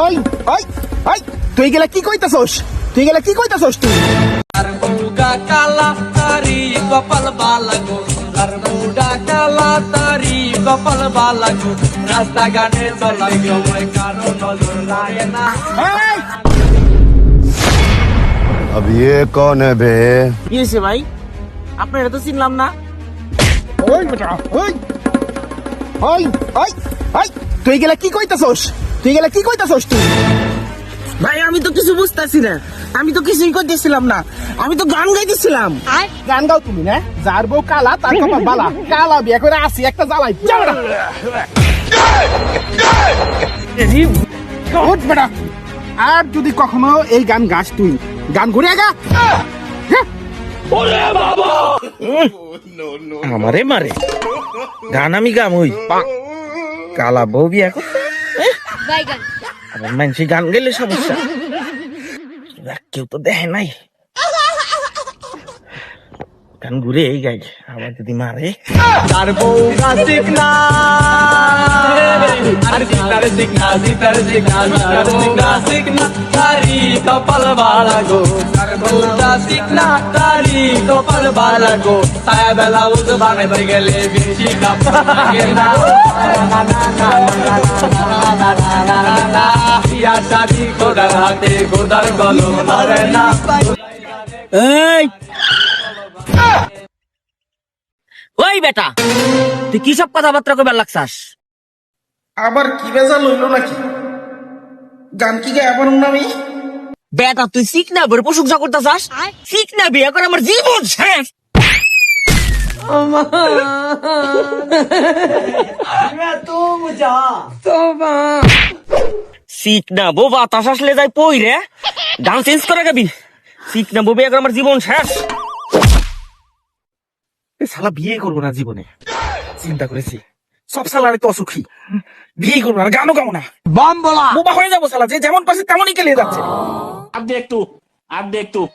ওই ওই ওই তুই গেলে কি কইতাছস তুই গেলে কি কইতাছস তুই আর মুগা কালা তারি কপাল বালাগো আর মুগা কালা তারি কপাল বালাগো রাস্তা গানে চলাই গো কারো নজর লাগে না এই अब ये कौन है बे কি হয়েছে ভাই আপনারা তো চিনলাম না ওই বেটা ওই ওই ওই ওই তুই গেলে কি কইতাছস তুই গেলে কি কইতাছস তুই? ভাই আমি তো কিছু বুঝতেছি না। আমি তো কিছুই করতেছিলাম না। আমি তো গান গাইতেছিলাম। গান গাও তুমি না? যার বউ কালা তার কপাল বালা। কালা বিয়া করে আসি একটা জ্বালাই। বেটা। আর যদি কখনো এই গান গাস তুই গান ঘুরে আগা। আমারে মারে। গান আমি গাম ওই কালা বউ বিয়া করতে। বাইগান। আমার মানসি গান গেলে সমস্যা। কেউ তো দেখে নাই। গান ঘুরে এই গাই আবার যদি মারে। তার বউ গাছিক না। তারি কপাল বালা গো। তার বউ গাছিক না তারি কপাল বালা গো। সায়া বেলা উজ বানে গেলে বেশি কাপ না না না না না। বিয়া শাদি হাতে গোদার গলম ধরে না। এই। ওই বেটা তুই কি সব কথাবার্তা কইবার লাগছাস? আবার কি বেজা লইল নাকি? গান কি গায়ে না আমি বেটা তুই শিখ না বলে প্রশংসা করতেছাস? শিখ না বিয়ে করে আমার জীবন শেষ। শিখ না বো বাতাস আসলে যাই পই রে। গান চেঞ্জ করে গাবি। শিখ না বিয়ে আমার জীবন শেষ। এ শালা বিয়ে করব না জীবনে। চিন্তা করেছি। সব সালা তো অসুখী। বিয়ে করব না গানও গাও না। বাম বলা। বোবা হয়ে যাব শালা যে যেমন পাশে তেমনই কেলিয়ে যাচ্ছে। আর দে একটু আর দে একটু।